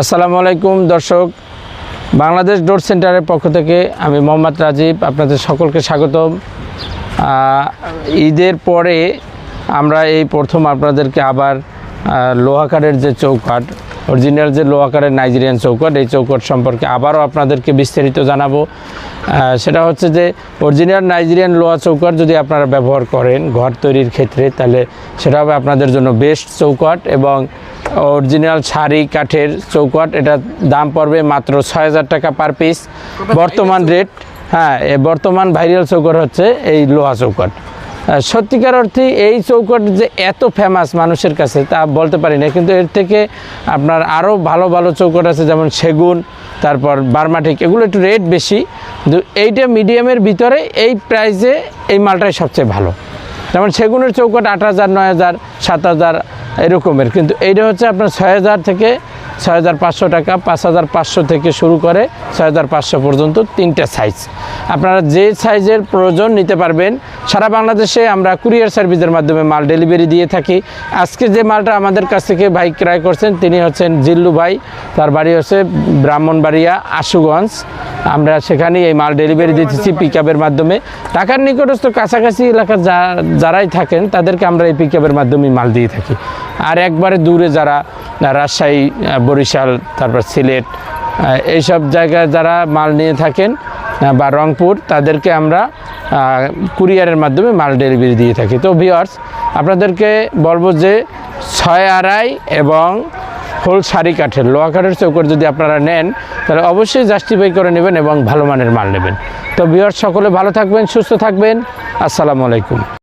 আসসালামু আলাইকুম, দর্শক। বাংলাদেশ ডোর সেন্টারের পক্ষ থেকে আমি মোহাম্মদ রাজীব, আপনাদের সকলকে স্বাগতম। ঈদের পরে আমরা এই প্রথম আপনাদেরকে আবার লোহাকারের যে চৌকাট অরিজিনাল যে লোহাকারের নাইজেরিয়ান চৌকাট এই চৌকাট সম্পর্কে আবারও আপনাদেরকে বিস্তারিত জানাব। সেটা হচ্ছে যে অরিজিনাল নাইজেরিয়ান লোহা চৌকাট যদি আপনারা ব্যবহার করেন ঘর তৈরির ক্ষেত্রে, তাহলে সেটা হবে আপনাদের জন্য বেস্ট চৌকাট এবং অরিজিনাল শাড়ি কাঠের চৌকাট এটা দাম পড়বে মাত্র ছয় হাজার টাকা পার পিস বর্তমান রেট হ্যাঁ এ বর্তমান ভাইরাল চৌকাট হচ্ছে এই লোহা চৌকাট। সত্যিকার অর্থে এই চৌকাট যে এত ফেমাস মানুষের কাছে তা বলতে পারি না কিন্তু এর থেকে আপনার আরও ভালো ভালো চৌকাট আছে যেমন সেগুন তারপর বার্মাটিক এগুলো একটু রেট বেশি। কিন্তু এইটা মিডিয়ামের ভিতরে এই প্রাইসে এই মালটাই সবচেয়ে ভালো। যেমন সেগুনের চৌকাট আট হাজার, নয় হাজার, সাত হাজার এরকমের। কিন্তু এইটা হচ্ছে আপনার ছয় হাজার থেকে ছয় হাজার পাঁচশো টাকা পাঁচ হাজার পাঁচশো থেকে শুরু করে ছয় হাজার পাঁচশো পর্যন্ত তিনটে সাইজ আপনারা যে সাইজের প্রয়োজন নিতে পারবেন, সারা বাংলাদেশে আমরা কুরিয়ার সার্ভিসের মাধ্যমে মাল ডেলিভারি দিয়ে থাকি। আজকে যে মালটা আমাদের কাছ থেকে ভাই ক্রয় করছেন, তিনি হচ্ছেন জিল্লু ভাই। তার বাড়ি হচ্ছে ব্রাহ্মণবাড়িয়া, আশুগঞ্জ। আমরা সেখানে এই মাল ডেলিভারি দিতেছি পিক মাধ্যমে। ঢাকার নিকটস্থ কাছাকাছি এলাকার যা যারাই থাকেন, তাদেরকে আমরা এই পিক মাধ্যমে মাল দিয়ে থাকি। আর একবারে দূরে যারা রাজশাহী বরিশাল, তারপর সিলেট এইসব জায়গায় যারা মাল নিয়ে থাকেন বা রংপুর, তাদেরকে আমরা কুরিয়ারের মাধ্যমে মাল ডেলিভারি দিয়ে থাকি। তো ভিওয়ার্স আপনাদেরকে বলব যে ছয় আড়াই এবং হোল শাড়ি কাঠের, লোহা কাঠের চৌকর যদি আপনারা নেন, তাহলে অবশ্যই জাস্টিফাই করে নেবেন এবং ভালো মানের মাল নেবেন। তো বিয়ার সকলে ভালো থাকবেন, সুস্থ থাকবেন। আসসালামু আলাইকুম।